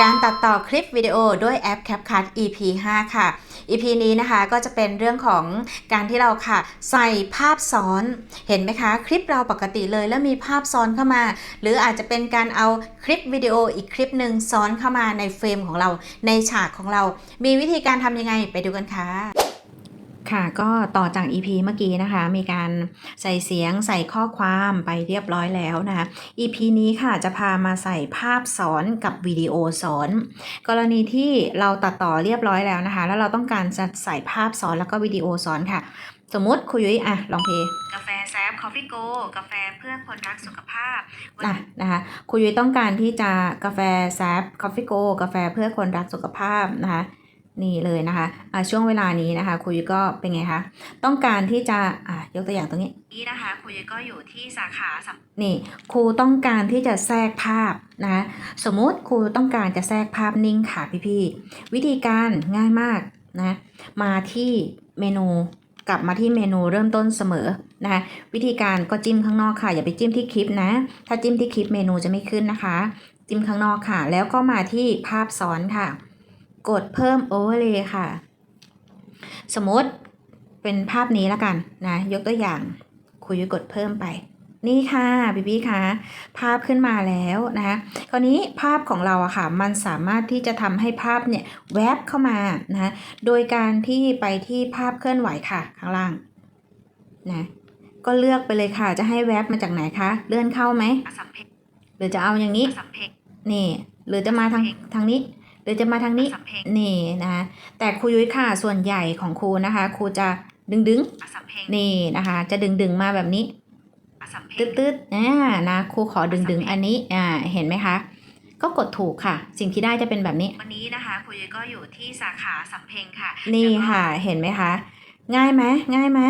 การตัดต่อคลิปวิดีโอด้วยแอป CapCut EP 5 ค่ะ EP นี้นะคะก็จะเป็นเรื่องของการที่เราค่ะ ใส่ภาพซ้อนเห็นไหมคะ คลิปเราปกติเลยแล้วมีภาพซ้อนเข้ามา หรืออาจจะเป็นการเอาคลิปวิดีโออีกคลิปหนึ่งซ้อนเข้ามาในเฟรมของเราในฉากของเรา มีวิธีการทำยังไงไปดูกันค่ะ ค่ะก็ต่อจาก EP เมื่อกี้นะคะ มีการใส่เสียงใส่ข้อความไปเรียบร้อยแล้วนะคะ EP นี้ค่ะจะพามาใส่ภาพสอนกับวิดีโอสอน กรณีที่เราตัดต่อเรียบร้อยแล้วนะคะ แล้วเราต้องการจะใส่ภาพสอนแล้วก็วิดีโอสอนค่ะ สมมติคุยยุ้ยอะลองเพลงกาแฟแซฟคอฟฟี่โกกาแฟเพื่อคนรักสุขภาพอะนะคะคุยยุ้ยต้องการที่จะกาแฟแซฟคอฟฟี่โกกาแฟเพื่อคนรักสุขภาพนะคะ นี่เลยนะคะอะช่วงเวลานี้นะคะคุยยุ้ยก็เป็นไงคะ ต้องการที่จะอะยกตัวอย่างตรงนี้ นี้นะคะคุยก็อยู่ที่สาขาสัมนี่ครูต้องการที่จะแทรกภาพนะสมมุติครูต้องการจะแทรกภาพนิ่งค่ะพี่ๆวิธีการง่ายมากนะมาที่เมนูกลับมาที่เมนูเริ่มต้นเสมอนะคะวิธีการก็จิ้มข้างนอกค่ะ อย่าไปจิ้มที่คลิปนะ ถ้าจิ้มที่คลิปเมนูจะไม่ขึ้นนะคะ จิ้มข้างนอกค่ะ แล้วก็มาที่ภาพซ้อนค่ะ กดเพิ่มโอเวอร์เลย์ค่ะ สมมติเป็นภาพนี้แล้วกันนะ ยกตัวอย่างคุยกดเพิ่มไป นี่ค่ะพี่พี่คะภาพขึ้นมาแล้วนะคะคราวนี้ภาพของเราอะค่ะ มันสามารถที่จะทำให้ภาพเนี่ยแวบเข้ามานะโดยการที่ไปที่ภาพเคลื่อนไหวค่ะข้างล่างนะก็เลือกไปเลยค่ะ จะให้แวบมาจากไหนคะ เลื่อนเข้าไหมหรือจะเอาอย่างนี้ นี่ หรือจะมาทางทางนี้ หรือจะมาทางนี้อสัมเพกนี่นะคะแต่ครูยุ้ยค่ะส่วนใหญ่ของครูนะคะครูจะดึงดึงอสัมเพกๆนี่นะคะ จะดึงดึงๆมาแบบนี้อสัมเพตืกดตืดๆอ่านะครูขอดึงดึงๆอันนี้อ่าเห็นไหมคะ ก็กดถูกค่ะ สิ่งที่ได้จะเป็นแบบนี้ วันนี้นะคะคุยก็อยู่ที่สาขาสัมเพงค่ะ นี่ค่ะเห็นไหมคะง่ายไหมง่ายไหม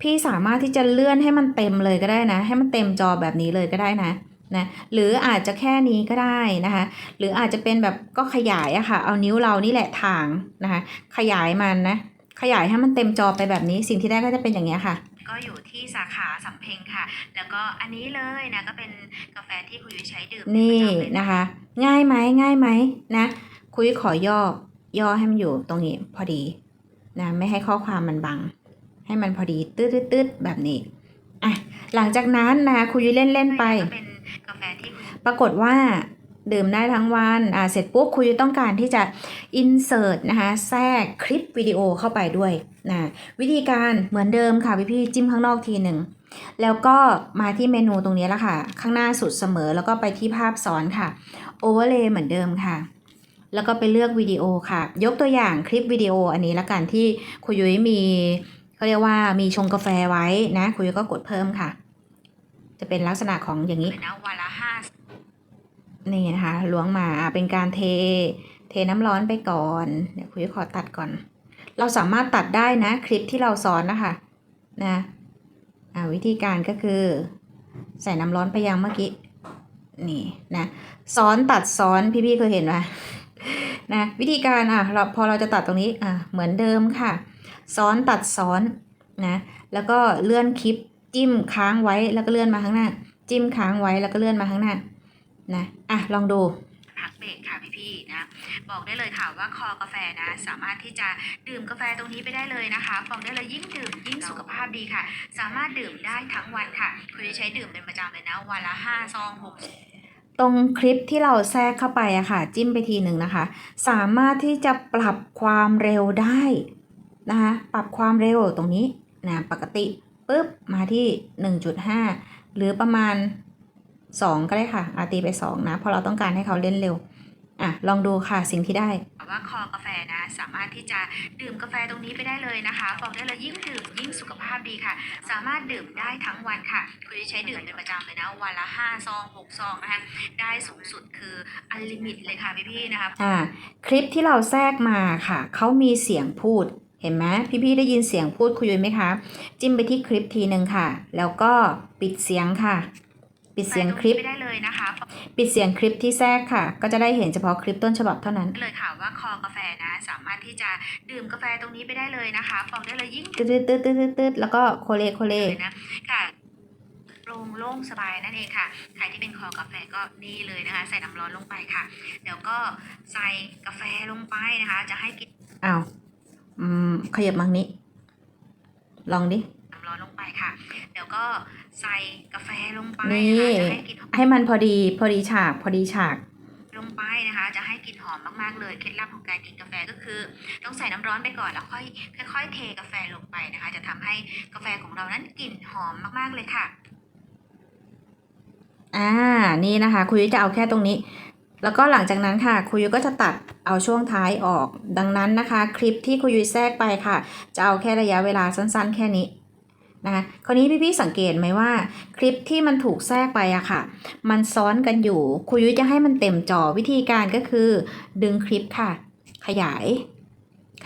พี่สามารถที่จะเลื่อนให้มันเต็มเลยก็ได้นะ ให้มันเต็มจอแบบนี้เลยก็ได้นะ นะหรืออาจจะแค่นี้ก็ได้นะคะหรืออาจจะเป็นแบบก็ขยายอะค่ะ เอานิ้วเรานี่แหละทางนะคะขยายมันนะขยายให้มันเต็มจอไปแบบนี้สิ่งที่ได้ก็จะเป็นอย่างเงี้ยค่ะ ก็อยู่ที่สาขาสัมเพงค่ะ แล้วก็อันนี้เลยนะก็เป็นกาแฟที่คุยใช้ดื่มนี่ประจำเลยนะคะ ง่ายไหมง่ายไหมนะคุยขอย่อย่อให้มันอยู่ตรงนี้พอดีนะไม่ให้ข้อความมันบัง ให้มันพอดีตืดตืดตืดแบบนี้อะหลังจากนั้นนะคุยเล่นเล่นๆไปก็เป็นกาแฟที่คุย ปรากฏว่าดื่มได้ทั้งวันอ่าเสร็จปุ๊บคุยต้องการที่จะ insert นะคะ แทรกคลิปวิดีโอเข้าไปด้วยนะวิธีการเหมือนเดิมค่ะพี่พี่จิ้มข้างนอกทีหนึ่ง แล้วก็มาที่เมนูตรงนี้แล้วค่ะ ข้างหน้าสุดเสมอแล้วก็ไปที่ภาพซ้อนค่ะ Overlay เหมือนเดิมค่ะ แล้วก็ไปเลือกวิดีโอค่ะ ยกตัวอย่างคลิปวิดีโออันนี้ละกันที่คุยยุ้ยมีเขาเรียกว่ามีชงกาแฟไว้นะคุยยุ้ยก็กดเพิ่มค่ะ จะเป็นลักษณะของอย่างนี้นะวันละห้า นี่นะคะล้วงมาเป็นการเท เทน้ำร้อนไปก่อน เดี๋ยวคุยขอตัดก่อน เราสามารถตัดได้นะคลิปที่เราสอนนะคะนะวิธีการก็คือ ใส่น้ำร้อนไปยังเมื่อกี้นี่นะซ้อนตัดซ้อนพี่ๆเคยเห็นไหมนะวิธีการอะเราพอเราจะตัดตรงนี้อะเหมือนเดิมค่ะ ซ้อนตัดซ้อนนะแล้วก็เลื่อนคลิปจิ้มค้างไว้แล้วก็เลื่อนมาข้างหน้า จิ้มค้างไว้แล้วก็เลื่อนมาข้างหน้า นะอะลองดูพักเบรกค่ะพี่ๆนะบอกได้เลยค่ะว่าคอกาแฟนะ สามารถที่จะดื่มกาแฟตรงนี้ไปได้เลยนะคะบอกได้เลยยิ่งดื่มยิ่งสุขภาพดีค่ะ สามารถดื่มได้ทั้งวันค่ะคุณจะใช้ดื่มเป็นประจำเลยนะวันละห้าซองหกตรงคลิปที่เราแทรกเข้าไปอะค่ะ จิ้มไปทีหนึ่งนะคะ สามารถที่จะปรับความเร็วได้นะคะปรับความเร็วตรงนี้นะปกติปุ๊บมาที่ 1.5 หรือประมาณ 2 ก็ได้ค่ะอาตีไป 2 นะ เพราะเราต้องการให้เขาเล่นเร็ว อะ ลองดูค่ะสิ่งที่ได้ว่าคอกาแฟนะสามารถที่จะดื่มกาแฟตรงนี้ไปได้เลยนะคะบอกได้เลยยิ่งดื่มยิ่งสุขภาพดีค่ะ สามารถดื่มได้ทั้งวันค่ะคุณจะใช้ดื่มเป็นประจำเลยนะวันละห้าซองหกซองนะคะได้สูงสุดคืออันลิมิตเลยค่ะพี่ๆนะคะอ่าคลิปที่เราแทรกมาค่ะเขามีเสียงพูดเห็นไหมพี่ๆได้ยินเสียงพูดคุยไหมคะ จิ้มไปที่คลิปทีหนึ่งค่ะ แล้วก็ปิดเสียงค่ะ ปิดเสียงคลิปไปได้เลยนะคะ ปิดเสียงคลิปที่แทรกค่ะ ก็จะได้เห็นเฉพาะคลิปต้นฉบับเท่านั้น เลยค่ะว่าคอกาแฟนะสามารถที่จะดื่มกาแฟตรงนี้ไปได้เลยนะคะบอกได้เลยยิ่งตืดตืดตืดตืดตืดแล้วก็โคเลโคเลเลยนะค่ะรโปร่งโล่งสบายนั่นเองค่ะ ใครที่เป็นคอกาแฟก็นี่เลยนะคะ ใส่น้ำร้อนลงไปค่ะ เดี๋ยวก็ใส่กาแฟลงไปนะคะ จะให้กินอ้าวอืมขยับมังนี้ ลองดิน้ำ ร้อนลงไปค่ะ เดี๋ยวก็ใส่กาแฟลงไปนี่นะคะจะให้กลิ่นหอมให้มันพอดีพอดีฉากพอดีฉากลงไปนะคะ จะให้กลิ่นหอมมากๆเลยเคล็ดลับของการกินกาแฟก็คือ ต้องใส่น้ำร้อนไปก่อนแล้วค่อยค่อยๆเทกาแฟลงไปนะคะ จะทำให้กาแฟของเรานั้นกลิ่นหอมมากๆเลยค่ะ อ่านี่นะคะครูยุ้ยจะเอาแค่ตรงนี้ แล้วก็หลังจากนั้นค่ะครูยุ้ยก็จะตัดเอาช่วงท้ายออก ดังนั้นนะคะ คลิปที่ครูยุ้ยแทรกไปค่ะ จะเอาแค่ระยะเวลาสั้น ๆ แค่นี้ นะคะคราวนี้พี่ๆสังเกตไหมว่า คลิปที่มันถูกแทรกไปอะค่ะ มันซ้อนกันอยู่ครูยุ้ยจะให้มันเต็มจอวิธีการก็คือ ดึงคลิปค่ะ ขยาย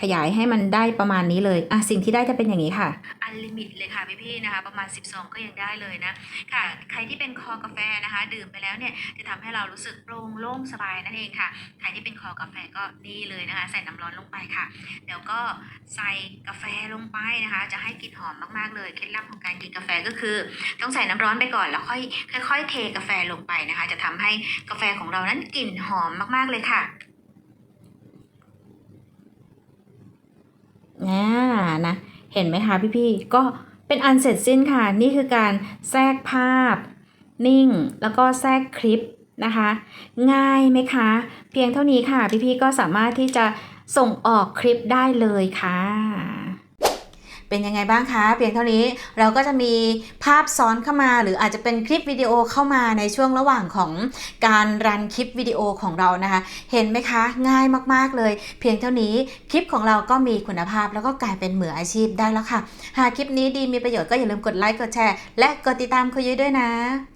ขยายให้มันได้ประมาณนี้เลยอะสิ่งที่ได้จะเป็นอย่างนี้ค่ะ อันลิมิตเลยค่ะพี่ๆนะคะ ประมาณ 12 ก็ยังได้เลยนะ ค่ะ ใครที่เป็นคอกาแฟนะคะ ดื่มไปแล้วเนี่ยจะทำให้เรารู้สึกโปร่งโล่งสบายนั่นเองค่ะ ใครที่เป็นคอกาแฟก็นี่เลยนะคะ ใส่น้ำร้อนลงไปค่ะ เดี๋ยวก็ใส่กาแฟลงไปนะคะ จะให้กลิ่นหอมมากๆเลยเคล็ดลับของการกินกาแฟก็คือ ต้องใส่น้ำร้อนไปก่อนแล้วค่อยค่อยๆเทกาแฟลงไปนะคะ จะทำให้กาแฟของเรานั้นกลิ่นหอมมากๆเลยค่ะ อ่านะ เห็นไหมคะพี่ๆ ก็เป็นอันเสร็จสิ้นค่ะ นี่คือการแทรกภาพ นิ่ง แล้วก็แทรกคลิปนะคะ ง่ายไหมคะ เพียงเท่านี้ค่ะ พี่ๆ ก็สามารถที่จะส่งออกคลิปได้เลยค่ะ เป็นยังไงบ้างคะ เพียงเท่านี้เราก็จะมีภาพซ้อนเข้ามา หรืออาจจะเป็นคลิปวิดีโอเข้ามาในช่วงระหว่างของการรันคลิปวิดีโอของเรานะคะ เห็นไหมคะ ง่ายมากๆเลย เพียงเท่านี้คลิปของเราก็มีคุณภาพแล้วก็กลายเป็นเหมืออาชีพได้แล้วค่ะ หากคลิปนี้ดีมีประโยชน์ก็อย่าลืมกดไลค์กดแชร์และกดติดตามคุยด้วยนะ